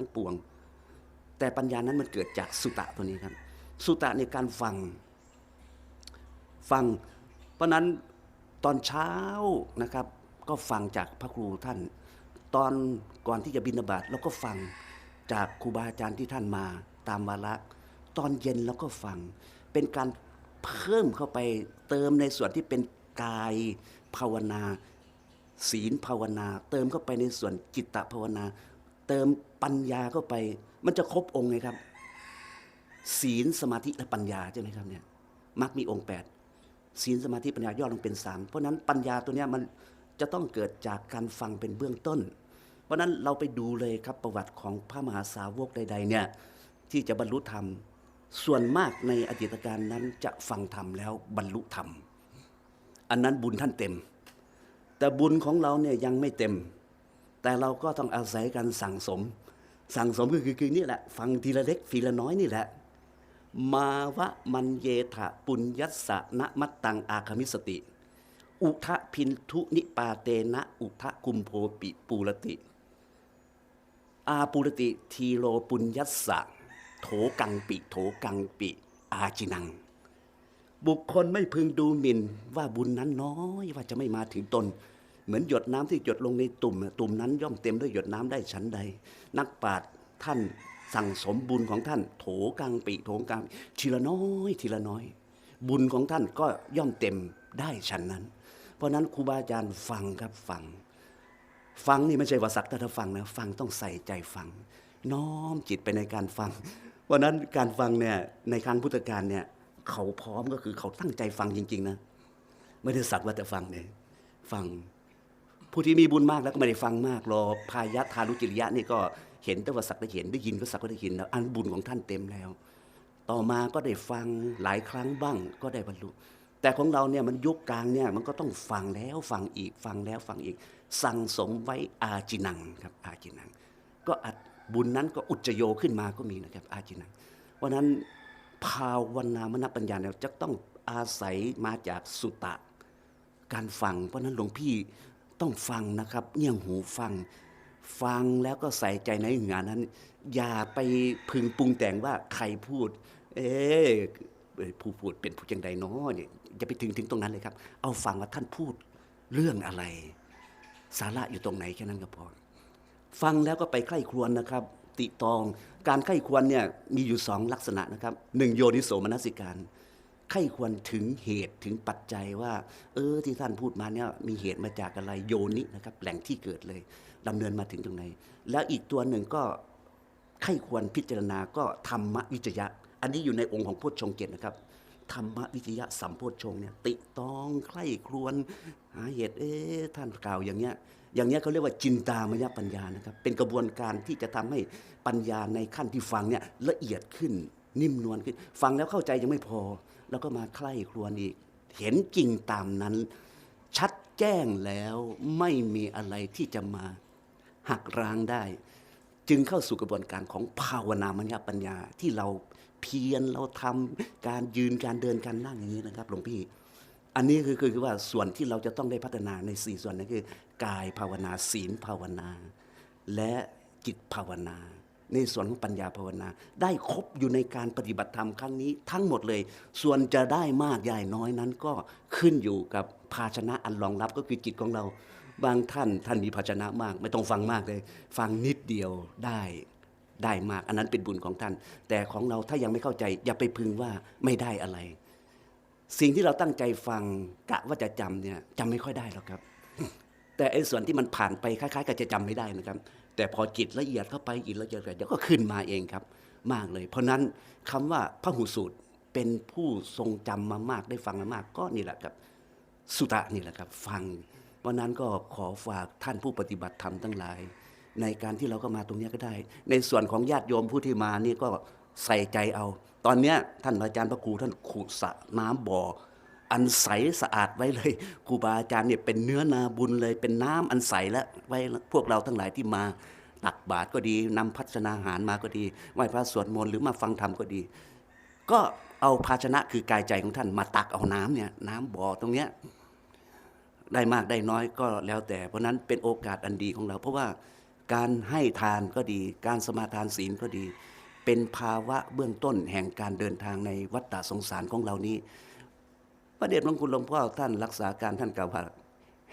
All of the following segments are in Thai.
ทั้งปวง แต่ปัญญานั้นมันเกิดจากสุตะตัวนี้ครับ สุตะในการฟังฟัง เพราะฉะนั้นตอนเช้านะครับ ก็ฟังจากพระครูท่าน ตอนก่อนที่จะบินาบาตเราก็ฟังจากครูบาอาจารย์ที่ท่านมาตามวาระตอนเย็นเราก็ฟัง เป็นการเพิ่มเข้าไปเติมในส่วนที่เป็นกายภาวนา ศีลภาวนา เติมเข้าไปในส่วนจิตตภาวนา เติมปัญญาเข้าไป มันจะครบองค์ไงครับ ศีลสมาธิและปัญญาใช่ไหมครับเนี่ยมักมีองค์แปดศีลสมาธิปัญญาย่อลงเป็นสามเพราะฉะนั้นปัญญาตัวเนี้ยมันจะต้องเกิดจากการฟังเป็นเบื้องต้น เพราะฉะนั้นเราไปดูเลยครับประวัติของพระมหาสาวกใด ๆ เนี่ยที่จะบรรลุธรรม ส่วนมากในอดีตการนั้นจะฟังธรรมแล้วบรรลุธรรม อันนั้นบุญท่านเต็ม แต่บุญของเราเนี่ยยังไม่เต็ม แต่เราก็ต้องอาศัยการสั่งสม สั่งสมก็คือคือนี่แหละ ฟังทีละเล็กทีละน้อยนี่แหละ มาวะมันเยถะปุญญัสสะนะมัตตังอาคามิสติ อุทะพินทุนิปาเตนะอุทะกุมโพปิปูรติ อาปูรติทีโลปุญญัสสะโถกังปิโถกังปิ อาจินัง บุคคลไม่พึงดูหมิ่นว่าบุญนั้นน้อยว่าจะไม่มาถึงตน เหมือนหยดน้ำที่หยดลงในตุ่ม ตุ่มนั้นย่อมเต็มด้วยหยดน้ำได้ชั้นใด นักปราชญ์ท่านสั่งสมบุญของท่าน โถกังปิโถกังปิทีละน้อยทีละน้อย บุญของท่านก็ย่อมเต็มได้ชั้นนั้น เพราะนั้นครูบาอาจารย์ฟังครับฟัง ฟังนี่ไม่ใช่ว่าสักแต่ถ้าฟังนะฟังต้องใส่ใจฟัง น้อมจิตไปในการฟังเพราะฉะนั้นการฟังเนี่ยในครั้งพุทธกาลเนี่ยเขาพร้อมก็คือเขาตั้งใจฟังจริง ๆ นะ ไม่ได้สักว่าแต่ฟังเนี่ยฟัง ผู้ที่มีบุญมากแล้วก็ไม่ได้ฟังมากรอพายะทารุจิริยะนี่ก็เห็นแต่ว่าสักแต่เห็นได้ยินก็สักก็ได้ยินแล้วอันบุญของท่านเต็มแล้ว ต่อมาก็ได้ฟังหลายครั้งบ้างก็ได้บรรลุ แต่ของเราเนี่ยมันยุคกลางเนี่ยมันก็ต้องฟังแล้วฟังอีกฟังแล้วฟังอีก สั่งสมไว้อาจินังครับอาจินัง ก็อัดบุญนั้นก็อุจโยขึ้นมาก็มีนะครับอาจินังเพราะนั้นภาวนามนปัญญาเนี่ยจะต้องอาศัยมาจากสุตะ การฟังเพราะนั้นหลวงพี่ ต้องฟังนะครับเงี่ยงหูฟัง ฟังแล้วก็ใส่ใจในงานนั้น อย่าไปพึงปรุงแต่งว่าใครพูด เอ๊ผู้พูดเป็นผู้จังใดเนาะเนี่ยอย่าไปถึงถึงตรงนั้นเลยครับ เอาฟังว่าท่านพูดเรื่องอะไร สาระอยู่ตรงไหนแค่นั้นก็พอฟังแล้วก็ไปใคร่ครวญนะครับ ติตอง การใคร่ครวญเนี่ยมีอยู่สองลักษณะนะครับหนึ่งโยนิโสมนสิการ ใคร่ควรถึงเหตุถึงปัจจัยว่า เออที่ท่านพูดมาเนี่ยมีเหตุมาจากอะไรโยนินะครับแหล่งที่เกิดเลยดำเนินมาถึงตรงไหน แล้วอีกตัวหนึ่งก็ใคร่ควรพิจารณาก็ธรรมวิจยะ อันนี้อยู่ในองค์ของพุทธชงเกตนะครับธรรมวิจยะสัมโพชงเนี่ยติตองใคร่ครวญหาเหตุเอ๊ท่านกล่าวอย่างเนี้ยอย่างเนี้ยเขาเรียกว่าจินตามยปัญญานะครับเป็นกระบวนการที่จะทำให้ปัญญาในขั้นที่ฟังเนี่ยละเอียดขึ้นนิ่มนวลขึ้น ฟังแล้วเข้าใจยังไม่พอ แล้วก็มาใคร่ครวญอีก เห็นจริงตามนั้น ชัดแจ้งแล้วไม่มีอะไรที่จะมาหักร้างได้ จึงเข้าสู่กระบวนการของภาวนามยปัญญาที่เราเพียรเราทำการยืนการเดินการนั่งอย่างนี้นะครับหลวงพี่ อันนี้คือคือคือว่าส่วนที่เราจะต้องได้พัฒนาในสี่ส่วนนั้นคือ กายภาวนาศีลภาวนา และจิตภาวนา ในส่วนของปัญญาภาวนา ได้ครบอยู่ในการปฏิบัติธรรมครั้งนี้ทั้งหมดเลย ส่วนจะได้มากใหญ่น้อยนั้นก็ขึ้นอยู่กับภาชนะอันรองรับก็คือจิตของเรา บางท่านท่านมีภาชนะมาก ไม่ต้องฟังมากเลย ฟังนิดเดียวได้ได้มาก อันนั้นเป็นบุญของท่าน แต่ของเราถ้ายังไม่เข้าใจ อย่าไปพึงว่าไม่ได้อะไร สิ่งที่เราตั้งใจฟังกะว่าจะจำเนี่ยจำไม่ค่อยได้หรอกครับ แต่ไอ้ส่วนที่มันผ่านไปคล้ายๆกับจะจำไม่ได้นะครับ แต่พอจิตละเอียดเข้าไปอีกละเอียดเดี๋ยวก็ขึ้นมาเองครับ มากเลย เพราะนั้นคำว่าพระหูสูตรเป็นผู้ทรงจำมามากได้ฟังมามากก็นี่แหละครับสุตะนี่แหละครับ ฟังเพราะนั้นก็ขอฝากท่านผู้ปฏิบัติธรรมทั้งหลาย ในการที่เราก็มาตรงนี้ก็ได้ ในส่วนของญาติโยมผู้ที่มานี่ก็ใส่ใจเอา ตอนเนี้ยท่านอาจารย์พระครูท่านขุดสระน้ำบ่อ อันใสสะอาดไว้เลยครูบาอาจารย์เนี่ยเป็นเนื้อนาบุญเลยเป็นน้ำอันใสแล้วไว้พวกเราทั้งหลายที่มาตักบาตรก็ดีนำพัฒนาหารมาก็ดีไหว้พระสวดมนต์หรือมาฟังธรรมก็ดี ก็เอาภาชนะคือกายใจของท่านมาตักเอาน้ำเนี่ยน้ำบ่อตรงเนี้ยได้มากได้น้อยก็แล้วแต่ เพราะนั้นเป็นโอกาสอันดีของเรา เพราะว่าการให้ทานก็ดี การสมาทานศีลก็ดี เป็นภาวะเบื้องต้นแห่งการเดินทางในวัฏฏะสงสารของเรานี้ พระเดชพระคุณหลวงพ่อท่านรักษาการท่านกล่าวว่า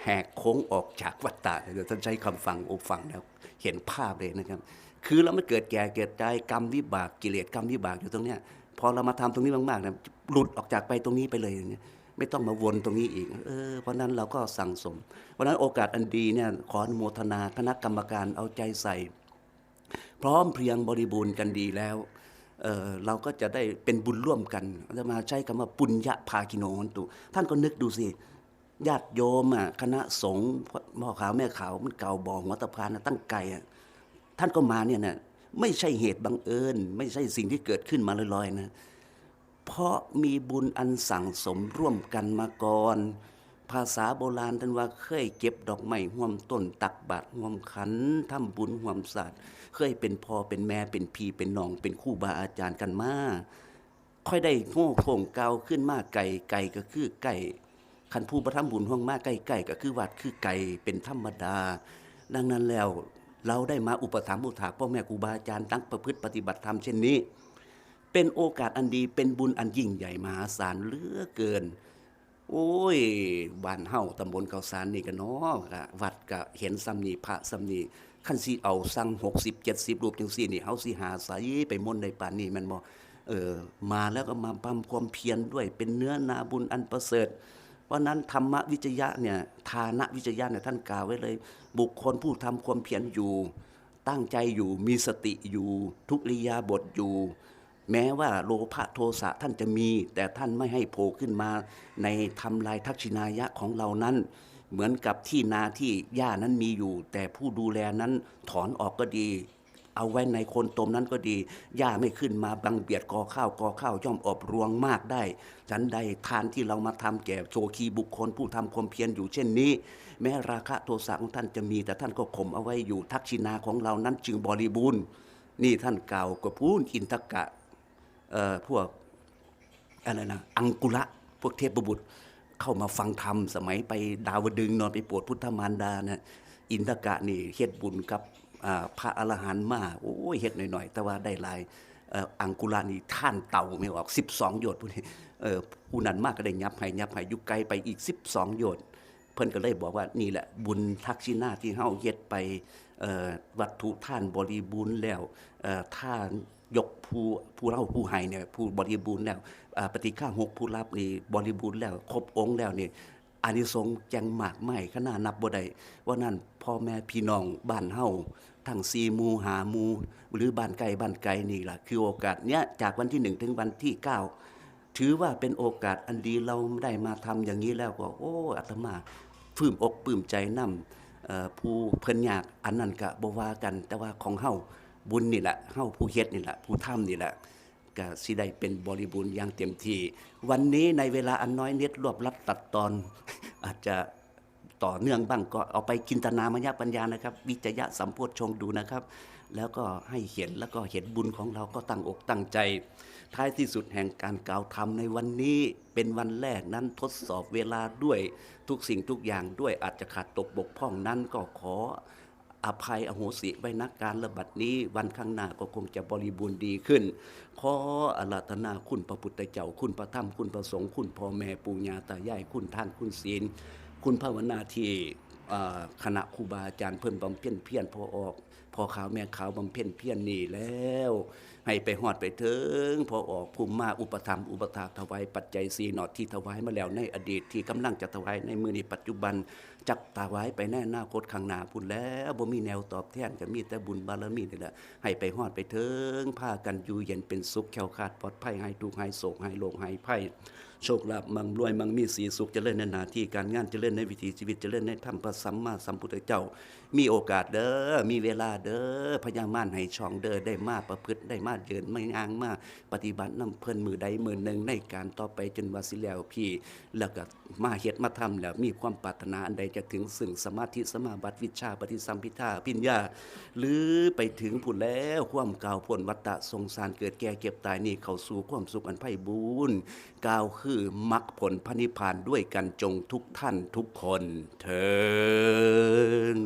แหกโค้งออกจากวัฏฏะเดี๋ยวท่านใช้คำฟังอบฟังแล้วเห็นภาพเลยนะครับ คือเราไม่เกิดแก่เกิดใจกรรมวิบากกิเลสกรรมวิบากอยู่ตรงเนี้ยพอเรามาทำตรงนี้มากๆนะหลุดออกจากไปตรงนี้ไปเลยอย่างเงี้ยไม่ต้องมาวนตรงนี้อีก เออ เพราะนั้นเราก็สั่งสม เพราะฉะนั้นโอกาสอันดีเนี่ยขออนุโมทนาคณะกรรมการเอาใจใส่ พร้อมเพรียงบริบูรณ์กันดีแล้ว เเราก็จะได้เป็นบุญร่วมกันจะมาใช้คำว่าปุญญภาคิโนโหนตุ ท่านก็นึกดูสิญาติโยมอะคณะสงฆ์พ่อขาวแม่ขาวมันเก่าบ่อหัวตะพานตั้งไกลอ่ท่านก็มาเนี่ยนะไม่ใช่เหตุบังเอิญ ไม่ใช่สิ่งที่เกิดขึ้นมาลอยๆนะเพราะมีบุญอันสั่งสมร่วมกันมาก่อน ภาษาโบราณท่านว่าเคยเก็บดอกไม้ห่วมต้นตักบาตรห่วมขันทำบุญห่วมศาสตร์ เคยเป็นพ่อเป็นแม่เป็นพี่เป็นน้อง เป็นคู่บาอาจารย์กันมาค่อยได้โง่โขงเกาขึ้นมากไก่ไก่ก็คือไก่คันผู้ประทับบุญห้องมากไก่ไก่ก็คือวัดคือไก่เป็นธรรมดา ดังนั้นแล้วเราได้มาอุปถัมภ์อุถากพ่อแม่ครูบาอาจารย์ตั้งประพฤติปฏิบัติธรรมเช่นนี้ เป็นโอกาสอันดีเป็นบุญอันยิ่งใหญ่มหาศาลเหลือเกิน โอ้ยบ้านเฮาตำบลเกาสารนี่ก็เนาะก็วัดก็เห็นซ้ำนี่พระซ้ำนี่คันสิเอาสั่ง60 70รูปจังซี่นี่เฮาสิหาใสไปมนต์ในป่านนี้มันบ่เออมาแล้วก็มาบำความเพียรด้วย เป็นเนื้อนาบุญอันประเสริฐเพราะนั้นธรรมวิจยะเนี่ยทานะวิจยะเนี่ยท่านกล่าวไว้เลย บุคคลผู้ทำความเพียรอยู่ ตั้งใจอยู่มีสติอยู่ ทุกริยาบทอยู่ แม้ว่าโลภะโทสะท่านจะมี แต่ท่านไม่ให้โผล่ขึ้นมาในทำลายทักษิณายะของเรานั้น เหมือนกับที่นาที่หญ้านั้นมีอยู่ แต่ผู้ดูแลนั้นถอนออกก็ดี เอาไว้ในคนตมนั้นก็ดีหญ้าไม่ขึ้นมาบังเบียดกอข้าวกอข้าวย่อมอบรวงมากได้ฉันใดทานที่เรามาทำแก่โชคีบุคคลผู้ทำความเพียรอยู่เช่นนี้ แม้ราคะโทสะของท่านจะมี แต่ท่านก็ข่มเอาไว้อยู่ทักษิณาของเรานั้นจึงบริบูรณ์นี่ท่านกล่าวกับพูนอินทกะ พวกอะไรนะอังกุระพวกเทพบุตรเข้ามาฟังธรรม สมัยไปดาวดึงนอนไปปวดพุทธมารดานะอินทกะนี่เฮ็ดบุญกับพระอรหันต์มาโอ้ยเฮ็ดหน่อยๆ แต่ว่าได้ลายอ,อังกุระนี่ท่านเต่าไม่ออก 12 โยชน์พวกนี้ผู้นั้นมากก็ได้ยับให้ยับให้อยุกไกลไปอีก 12 โยชน์เพิ่นก็เลยบอกว่านี่แหละบุญทักษิณาที่เฮาเฮ็ดไป วัตถุท่านบริบูรณ์แล้วท่านยกผู้ผู้เล่าผู้ให้เนี่ยผู้บริบูรณ์แล้วปฏิฆาหกผู้รับนี่บริบูรณ์แล้ว ครบองค์แล้วนี่อานิสงส์จังมากไม่ขนานับบ่ได้ว่านั่นพ่อแม่พี่น้องบ้านเฮาทั้ง4หมู่หามูหรือบ้านไกลบ้านไกลนี่ล่ะคือโอกาสเนี้ยจากวันที่1ถึงวันที่9ถือว่าเป็นโอกาสอันดีเราได้มาทำอย่างนี้แล้วก็ โอ้อาตมาปลื้มอกปลื้มใจนำ ผู้เพิ่นอยากอันนั้นก็บ่ว่ากัน แต่ว่าของเฮาบุญนี่แหละเฮาผู้เฮ็ดนี่แหละผู้ทำนี่แหละก็สิได้เป็นบริบูรณ์อย่างเต็มที่วันนี้ในเวลาอันน้อยนิดรวบรัดตัดตอน อาจจะต่อเนื่องบ้างก็เอาไปจินตนามายปัญญานะครับ วิจยะสัมโพธชงดูนะครับ แล้วก็ให้เห็นแล้วก็เห็นบุญของเราก็ตั้งอกตั้งใจ ท้ายที่สุดแห่งการกล่าวธรรมในวันนี้เป็นวันแรกนั้นทดสอบเวลาด้วยทุกสิ่งทุกอย่างด้วยอาจจะขาดตกบกพร่องนั้นก็ขออภัยอโหสิไว้นักการระบัดนี้วันข้างหน้าก็คงจะบริบูรณ์ดีขึ้น ขออาราธนาคุณพระพุทธเจ้าคุณพระธรรมคุณพระสงฆ์คุณพ่อแม่ปู่ย่าตายายคุณท่านคุณศีล คุณภาวนาที่ คณะครูบาอาจารย์เพิ่นบำเพ็ญเพียรพอออกพอขาวแม่ขาวบำเพ็ญเพียรนี่แล้ว ให้ไปหอดไปถึงพอออกภูมิมาอุปธรรมอุปถาถวายปัจจัยสีหนอดที่ถวายมาแล้วในอดีตที่กำลังจะถวายในมือในปัจจุบันจักถวายไปแน่หน้าคตข้างหน้าพุ่นแล้วบ่มีแนวตอบแทนก็มีแต่บุญบารมีนี่แหละให้ไปหอดไปถึงพากันอยู่เย็นเป็นสุขแขวขาดปลอดภัยให้ทุกข์ให้โศกให้โลกให้ภัย โชคลาภมั่งรวยมั่งมีสีสุขเจริญในหนาที่การงานจะเจริญในวิถีชีวิตจะเจริญในธรรมพระสัมมาสัมพุทธเจ้า มีโอกาสเด้อมีเวลาเด้อพญามารให้ช่องเด้อได้มาประพฤติได้มาเดินไม่อ้างมาปฏิบัตินำเพิ่นมือใดมือหนึ่งในการต่อไปจนว่าสิแล้วพี่ แล้วก็มาเฮ็ดมาทำแล้วมีความปรารถนาอันใดจะถึงซึ่งสมาธิสมาบัติวิชาปฏิสัมพิทาปิญญา หรือไปถึงผู้แล้วความกล่าวพ้นวัฏฏะสงสารเกิดแก่เก็บตายนี่เข้าสู่ความสุขอันไพ่บูรณ์กล่าวคือมรรคผลพระนิพพานด้วยกันจงทุกท่านทุกคนเทิน